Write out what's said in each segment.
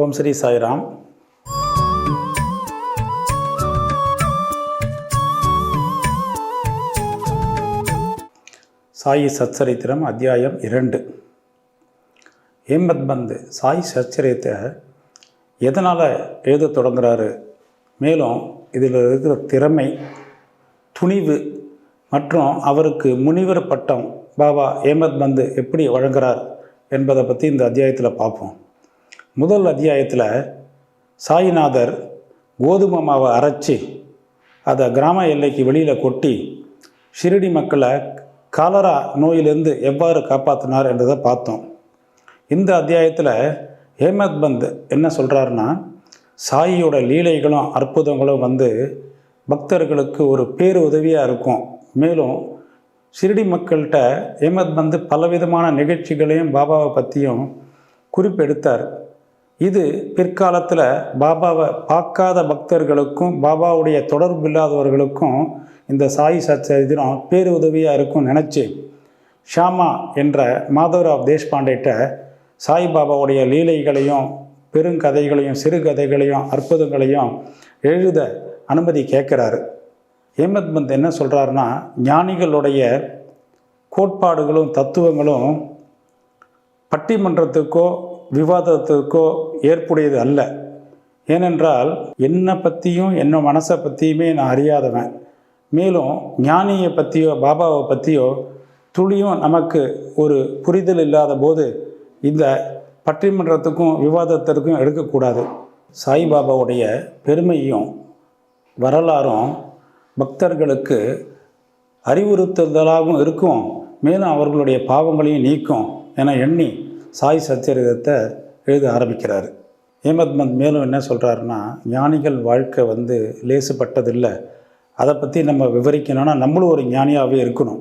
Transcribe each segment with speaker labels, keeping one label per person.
Speaker 1: ஓம் ஸ்ரீ சாய்ராம். சாயி சச்சரித்திரம் அத்தியாயம் இரண்டு. ஹேமத்பந்து சாய் சச்சரித்தை எதனால் எழுத தொடங்குறாரு? மேலும் இதில் இருக்கிற திறமை துணிவு மற்றும் அவருக்கு முனிவர் பட்டம் பாபா ஹேமத் பந்து எப்படி வழங்குறார் என்பதை பற்றி இந்த அத்தியாயத்தில் பார்ப்போம். முதல் அத்தியாயத்தில் சாய்நாதர் கோதுமை மாவை அரைச்சி அதை கிராம எல்லைக்கு வெளியில் கொட்டி ஷிரடி மக்களை காலரா நோயிலிருந்து எவ்வாறு காப்பாற்றினார் என்றதை பார்த்தோம். இந்த அத்தியாயத்தில் ஹேமத் பந்த் என்ன சொல்கிறாருன்னா சாயியோட லீலைகளும் அற்புதங்களும் வந்து பக்தர்களுக்கு ஒரு பேரு உதவியாக இருக்கும். மேலும் ஷிரடி மக்கள்கிட்ட ஹேமத் பந்த் பலவிதமான நிகழ்ச்சிகளையும் பாபாவை பற்றியும் குறிப்பெடுத்தார். இது பிற்காலத்தில் பாபாவை பார்க்காத பக்தர்களுக்கும் பாபாவுடைய தொடர்பு இல்லாதவர்களுக்கும் இந்த சாய் சச்சரித்திரம் பேரு உதவியாக இருக்கும் நினச்சி ஷாமா என்ற மாதவராவ் தேஷ்பாண்டேட்ட சாய்பாபாவுடைய லீலைகளையும் பெருங்கதைகளையும் சிறுகதைகளையும் அற்புதங்களையும் எழுத அனுமதி கேட்குறாரு. ஹேமத் பந்த் என்ன சொல்கிறாருன்னா ஞானிகளுடைய கோட்பாடுகளும் தத்துவங்களும் பட்டிமன்றத்துக்கோ விவாதத்துக்கோ ஏற்புடையது அல்ல. ஏனென்றால் என்னை பற்றியும் என்ன மனசை பற்றியுமே நான் அறியாதவன். மேலும் ஞானியை பற்றியோ பாபாவை பற்றியோ துளியும் நமக்கு ஒரு புரிதல் இல்லாத போது இந்த பட்டிமன்றத்துக்கும் விவாதத்திற்கும் எடுக்கக்கூடாது. சாய்பாபாவுடைய பெருமையும் வரலாறும் பக்தர்களுக்கு அறிவுறுத்துதலாகவும் இருக்கும். மேலும் அவர்களுடைய பாவங்களையும் நீக்கும் என எண்ணி சாய் சத்தியரகத்தை எழுத ஆரம்பிக்கிறார். ஹேமத் மேலும் என்ன சொல்கிறாருன்னா ஞானிகள் வாழ்க்கை வந்து லேசுப்பட்டதில்லை அதை பற்றி நம்ம விவரிக்கணும்னா நம்மளும் ஒரு ஞானியாகவே இருக்கணும்.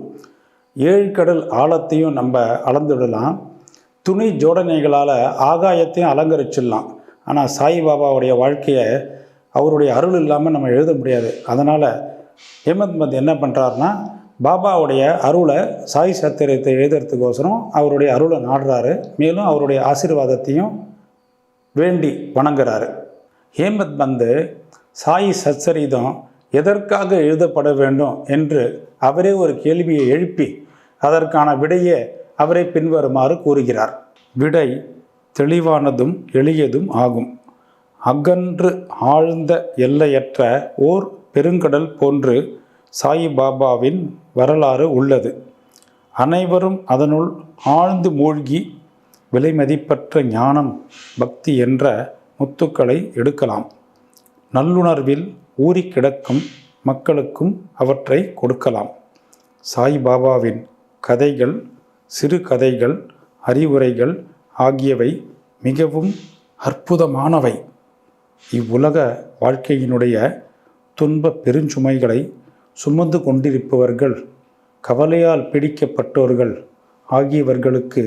Speaker 1: ஏழு கடல் ஆழத்தையும் நம்ம அளந்துவிடலாம் துணி ஜோடனைகளால் ஆகாயத்தையும் அலங்கரிச்சிடலாம். ஆனால் சாய்பாபாவுடைய வாழ்க்கையை அவருடைய அருள் இல்லாமல் நம்ம எழுத முடியாது. அதனால் ஹேமந்த் மந்த் என்ன பண்ணுறாருனா பாபாவுடைய அருளை சாய் சத்திரத்தை எழுதுறதுக்கோசரம் அவருடைய அருளை நாடுறாரு. மேலும் அவருடைய ஆசீர்வாதத்தையும் வேண்டி வணங்குறாரு. ஹேமத் பந்து சாய் சச்சரிதம் எதற்காக எழுதப்பட வேண்டும் என்று அவரே ஒரு கேள்வியை எழுப்பி அதற்கான விடையை அவரை பின்வருமாறு கூறுகிறார். விடை தெளிவானதும் எளியதும் ஆகும். அகன்று ஆழ்ந்த எல்லையற்ற ஓர் பெருங்கடல் போன்று சாயிபாபாவின் வரலாறு உள்ளது. அனைவரும் அதனுள் ஆழ்ந்து மூழ்கி விலைமதிப்பற்ற ஞானம் பக்தி என்ற முத்துக்களை எடுக்கலாம். நல்லுணர்வில் ஊறி கிடக்கும் மக்களுக்கும் அவற்றை கொடுக்கலாம். சாய்பாபாவின் கதைகள் சிறு கதைகள் அறிவுரைகள் ஆகியவை மிகவும் அற்புதமானவை. இவ்வுலக வாழ்க்கையினுடைய துன்ப பெருஞ்சுமைகளை சுமந்து கொண்டிருப்பவர்கள் கவலையால் பிடிக்கப்பட்டோர்கள் ஆகியவர்களுக்கு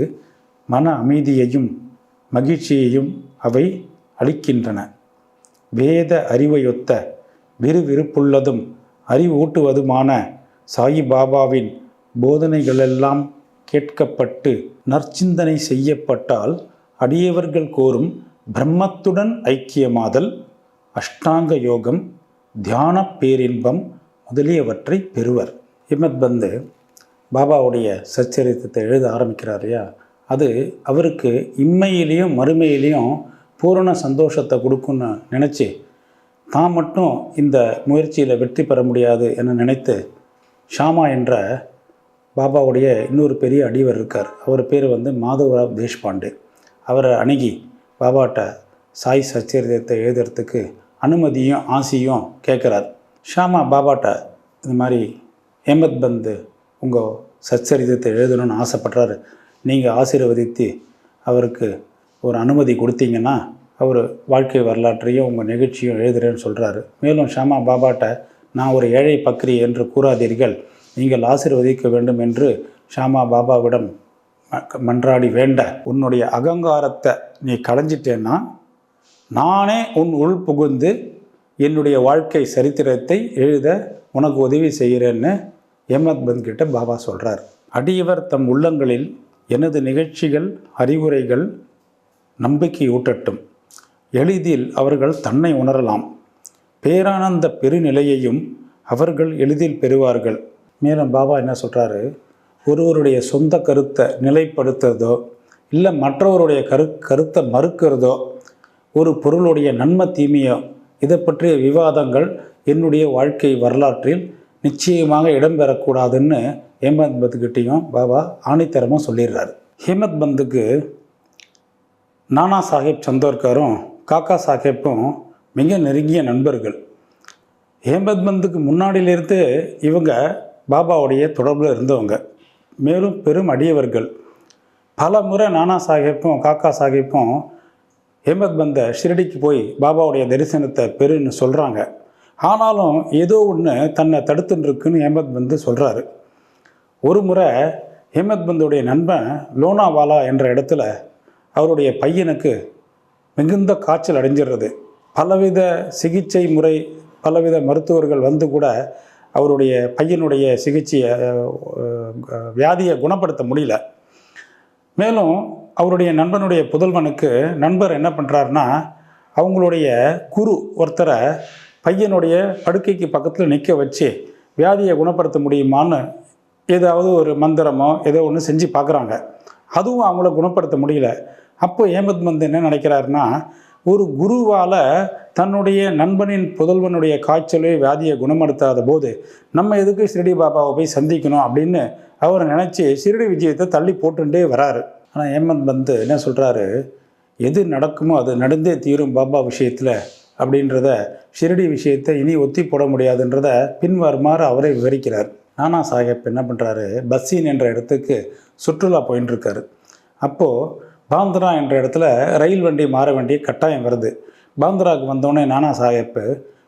Speaker 1: மன அமைதியையும் மகிழ்ச்சியையும் அவை அளிக்கின்றன. வேத அறிவையொத்த விறுவிறுப்புள்ளதும் அறிவூட்டுவதுமான சாயிபாபாவின் போதனைகளெல்லாம் கேட்கப்பட்டு நற்சிந்தனை செய்யப்பட்டால் அடியவர்கள் கோரும் பிரம்மத்துடன் ஐக்கியமாதல் அஷ்டாங்க யோகம் தியான பேரின்பம் முதலியவற்றை பெறுவர். ஹிமத் பந்து பாபாவுடைய சச்சரித்தத்தை எழுத ஆரம்பிக்கிறார் இல்லையா? அது அவருக்கு இம்மையிலையும் மறுமையிலையும் பூரண சந்தோஷத்தை கொடுக்குன்னு நினச்சி தான் மட்டும் இந்த முயற்சியில் வெற்றி பெற முடியாது என நினைத்து ஷாமா என்ற பாபாவுடைய இன்னொரு பெரிய அடிவர் இருக்கார். அவர் பேர் வந்து மாதவராவ் தேஷ்பாண்டே. அவரை அணுகி பாபாட்ட சாய் சச்சரித்தத்தை எழுதுறதுக்கு அனுமதியும் ஆசையும் கேட்குறார். ஷாமா பாபாட்ட இந்த மாதிரி ஹேமத் பந்து உங்கள் சச்சரிதத்தை எழுதணும்னு ஆசைப்படுறாரு. நீங்கள் ஆசீர்வதித்து அவருக்கு ஒரு அனுமதி கொடுத்தீங்கன்னா அவர் வாழ்க்கை வரலாற்றையும் உங்கள் நிகழ்ச்சியும் எழுதுகிறேன்னு சொல்கிறாரு மேலும் ஷாமா பாபாட்ட நான் ஒரு ஏழை பக்ரி என்று கூறாதீர்கள். நீங்கள் ஆசீர்வதிக்க வேண்டும் என்று ஷாமா பாபாவிடம் ம- மன்றாடி வேண்ட உன்னுடைய அகங்காரத்தை நீ களைஞ்சிட்டேன்னா நானே உன் உள் புகுந்து என்னுடைய வாழ்க்கை சரித்திரத்தை எழுத உனக்கு உதவி செய்கிறேன்னு ஹேமத் பந்த் கிட்ட பாபா சொல்கிறார் அடியவர் தம் உள்ளங்களில் எனது நிகழ்ச்சிகள் அறிவுரைகள் நம்பிக்கை ஊட்டட்டும் எளிதில் அவர்கள் தன்னை உணரலாம். பேரானந்த பெருநிலையையும் அவர்கள் எளிதில் பெறுவார்கள். மேலும் பாபா என்ன சொல்கிறாரு ஒருவருடைய சொந்த கருத்தை நிலைப்படுத்துறதோ இல்லை மற்றவருடைய கரு கருத்தை மறுக்கிறதோ ஒரு பொருளுடைய நன்மை தீமையோ இதை பற்றிய விவாதங்கள் என்னுடைய வாழ்க்கை வரலாற்றில் நிச்சயமாக இடம்பெறக்கூடாதுன்னு ஹேமந்த் பந்துக்கிட்டேயும் பாபா ஆணைத்தரமும் சொல்லிடுறாரு. ஹேமத் பந்துக்கு நானா சாஹேப் சந்தோர்கரும் காக்கா சாஹேப்பும் மிக நெருங்கிய நண்பர்கள். ஹேமத் பந்துக்கு முன்னாடியிலிருந்து இவங்க பாபாவுடைய தொடர்பில் இருந்தவங்க. மேலும் பெரும் அடியவர்கள். பல முறை நானா சாஹேப்பும் காக்கா சாஹேப்பும் ஹேமத் பந்த ஷிரடிக்கு போய் பாபாவுடைய தரிசனத்தை பெருன்னு சொல்கிறாங்க ஆனாலும் ஏதோ ஒன்று தன்னை தடுத்துட்டுருக்குன்னு ஹேமத் பந்து சொல்கிறாரு ஒரு முறை ஹேமத் பந்துடைய நண்பன் லோனாவாலா என்ற இடத்துல அவருடைய பையனுக்கு மிகுந்த காய்ச்சல் அடைஞ்சிடுறது. பலவித சிகிச்சை முறை பலவித மருத்துவர்கள் வந்து கூட அவருடைய பையனுடைய சிகிச்சையை வியாதியை குணப்படுத்த முடியல. மேலும் அவருடைய நண்பனுடைய புதல்வனுக்கு நண்பர் என்ன பண்ணுறாருன்னா அவங்களுடைய குரு ஒருத்தரை பையனுடைய படுக்கைக்கு பக்கத்தில் நிற்க வச்சு வியாதியை குணப்படுத்த முடியுமான்னு ஏதாவது ஒரு மந்திரமோ ஏதோ ஒன்று செஞ்சு பார்க்குறாங்க. அதுவும் அவங்கள குணப்படுத்த முடியல. அப்போ ஏமத் மந்த் என்ன நினைக்கிறாருன்னா ஒரு குருவால் தன்னுடைய நண்பனின் புதல்வனுடைய காய்ச்சலை வியாதியை குணப்படுத்தாத போது நம்ம எதுக்கு ஷிரடி பாபாவை போய் சந்திக்கணும் அப்படின்னு அவர் நினச்சி ஷிரடி விஜயத்தை தள்ளி போட்டுட்டே வராரு. ஆனால் ஏமந்த் வந்து என்ன சொல்கிறாரு எது நடக்குமோ அது நடந்தே தீரும் பாபா விஷயத்தில் அப்படின்றத ஷிரடி விஷயத்தை இனி ஒத்தி போட முடியாதுன்றத பின்வருமாறு அவரே விவரிக்கிறார். நானா சாஹேப் என்ன பண்ணுறாரு பஸ்ஸின் என்ற இடத்துக்கு சுற்றுலா போயின்னு அப்போது பாந்திரா என்ற இடத்துல ரயில் வண்டி மாற வேண்டிய கட்டாயம் வருது. பாந்திராவுக்கு வந்தோடனே நானா சாஹேப்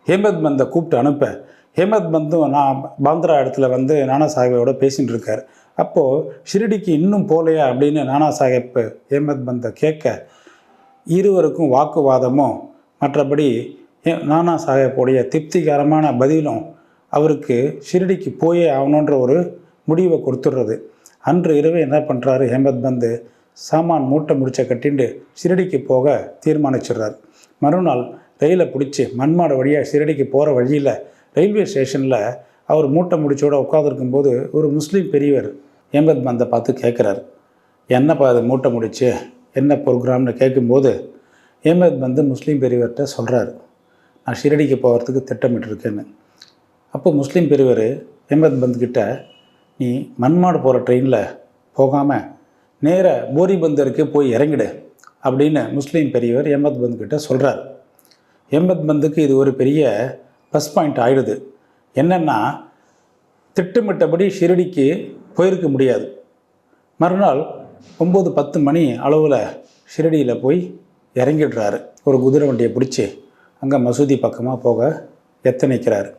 Speaker 1: ஹேமத் பந்தை கூப்பிட்டு அனுப்ப. ஹேமத் பந்தும் நான் பாந்திரா இடத்துல வந்து நானா சாஹேபோட பேசின்னு இருக்கார். அப்போது ஷிரடிக்கு இன்னும் போகலையா அப்படின்னு நானா சாஹேப் ஹேமத் பந்த கேட்க இருவருக்கும் வாக்குவாதமும் மற்றபடி நானா சாஹேப்புடைய திருப்திகரமான பதிலும் அவருக்கு ஷிரடிக்கு போயே ஆகணுன்ற ஒரு முடிவை கொடுத்துடுறது. அன்று இரவு என்ன பண்ணுறாரு ஹேமத் பந்து? சாமான் மூட்டை முடிச்ச கட்டிண்டு ஷிரடிக்கு போக தீர்மானிச்சிடுறாரு. மறுநாள் ரயிலை பிடிச்சி மண்மாடு வழியாக ஷிரடிக்கு போகிற வழியில் ரயில்வே ஸ்டேஷனில் அவர் மூட்டை முடிச்சோட உட்காந்துருக்கும்போது ஒரு முஸ்லீம் பெரியவர் ஹேமத் மந்தை பார்த்து கேட்குறாரு என்னப்பா அது மூட்டை முடிச்சு? என்ன ப்ரோக்ராம்னு கேட்கும்போது ஹேமத் பந்து முஸ்லீம் பெரியவர்கிட்ட சொல்கிறாரு நான் ஷிரடிக்கு போகிறதுக்கு திட்டமிட்டிருக்கேன்னு. அப்போ முஸ்லீம் பெரியவர் ஹேமத் பந்த் கிட்ட நீ மண்மாடு போகிற ட்ரெயினில் போகாமல் நேர போரிபந்தருக்கு போய் இறங்கிடு அப்படின்னு முஸ்லீம் பெரியவர் ஹேமத் பந்த்கிட்ட சொல்கிறார் ஹேமத் பந்துக்கு இது ஒரு பெரிய ப்ளஸ் பாயிண்ட் ஆயிடுது. என்னென்னா திட்டமிட்டபடி ஷிரடிக்கு போயிருக்க முடியாது. மறுநாள் ஒம்பது பத்து மணி அளவில் ஷிரடியில் போய் இறங்கிடுறாரு. ஒரு குதிரை வண்டியை பிடிச்சி அங்கே மசூதி பக்கமாக போக எத்தனைக்கிறாரு.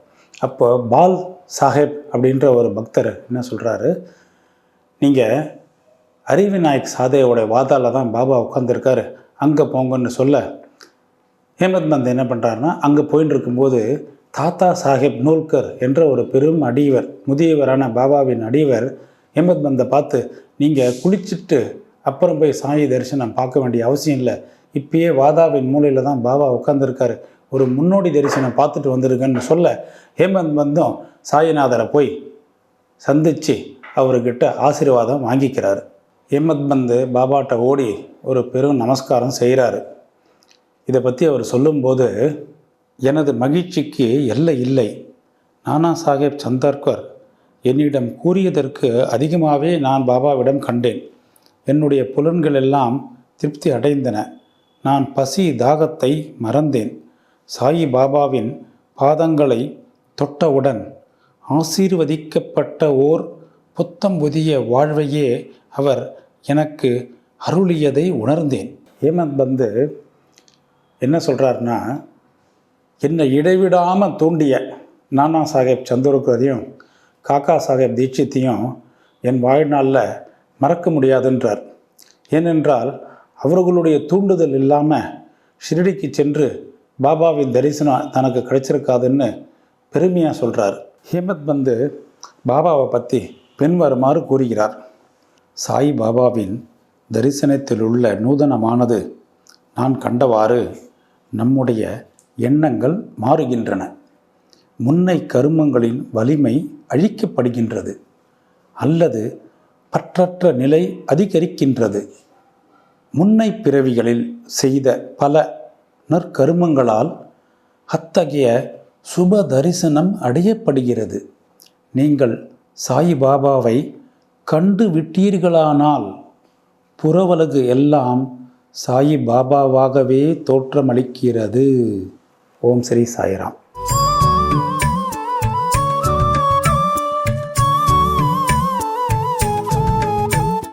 Speaker 1: அப்போ பால் சாஹேப் அப்படின்ற ஒரு பக்தர் என்ன சொல்கிறாரு நீங்கள் அறிவிநாயக் சாதேவோட வாதாவில் தான் பாபா உட்காந்துருக்காரு அங்கே போங்கன்னு சொல்ல. ஹேமத் மந்த் என்ன பண்ணுறாருன்னா அங்கே போயின்னு இருக்கும்போது தாத்தா சாஹிப் நூல்கர் என்ற ஒரு பெரும் அடியவர் முதியவரான பாபாவின் அடியவர் ஹேமத் பந்தை பார்த்து நீங்கள் குளிச்சுட்டு அப்புறம் போய் சாயி தரிசனம் பார்க்க வேண்டிய அவசியம் இல்லை. இப்பயே வாதாவின் மூலையில் தான் பாபா உட்காந்துருக்காரு ஒரு முன்னோடி தரிசனம் பார்த்துட்டு வந்திருக்கேன்னு சொல்ல ஹேமந்த் பந்தும் சாயிநாதரை போய் சந்தித்து அவர்கிட்ட ஆசீர்வாதம் வாங்கிக்கிறார். ஹேமந்த் பந்து பாபாட்ட ஓடி ஒரு பெரும் நமஸ்காரம் செய்கிறாரு இதை பற்றி அவர் சொல்லும்போது எனது மகிழ்ச்சிக்கு எல்லை இல்லை. நானா சாஹேப் சந்தர்கர். என்னிடம் கூறியதற்கு அதிகமாகவே நான் பாபாவிடம் கண்டேன். என்னுடைய புலன்கள் எல்லாம் திருப்தி அடைந்தன. நான் பசி தாகத்தை மறந்தேன். சாயி பாபாவின் பாதங்களை தொட்டவுடன் ஆசீர்வதிக்கப்பட்ட ஓர் புத்தம் புதிய வாழ்வையே அவர் எனக்கு அருளியதை உணர்ந்தேன். ஹேமந்த் வந்து என்ன சொல்கிறாருன்னா என்னை இடைவிடாமல் தூண்டிய நானா சாஹேப் சந்திரகுரதையும் காக்கா சாஹேப் தீட்சித்தையும் என் வாழ்நாளில் மறக்க முடியாதுன்றார். ஏனென்றால் அவர்களுடைய தூண்டுதல் இல்லாமல் ஷிரடிக்கு சென்று பாபாவின் தரிசனம் தனக்கு கிடைச்சிருக்காதுன்னு பெருமையாக சொல்கிறார் ஹேமத் வந்து பாபாவை பற்றி பின்வருமாறு கூறுகிறார். சாய் பாபாவின் தரிசனத்தில் உள்ள நூதனமானது நான் கண்டவாறு நம்முடைய எண்ணங்கள் மாறுகின்றன. முன்னை கருமங்களின் வலிமை அழிக்கப்படுகின்றது. அல்லது பற்றற்ற நிலை அதிகரிக்கின்றது. முன்னை பிறவிகளில் செய்த பல நற்கருமங்களால் அத்தகைய சுப தரிசனம் அடையப்படுகிறது. நீங்கள் சாயிபாபாவை கண்டு விட்டீர்களானால் புறவலகு எல்லாம் சாயி பாபாவாகவே தோற்றமளிக்கிறது. ஓம் ஸ்ரீ சாய்ராம்.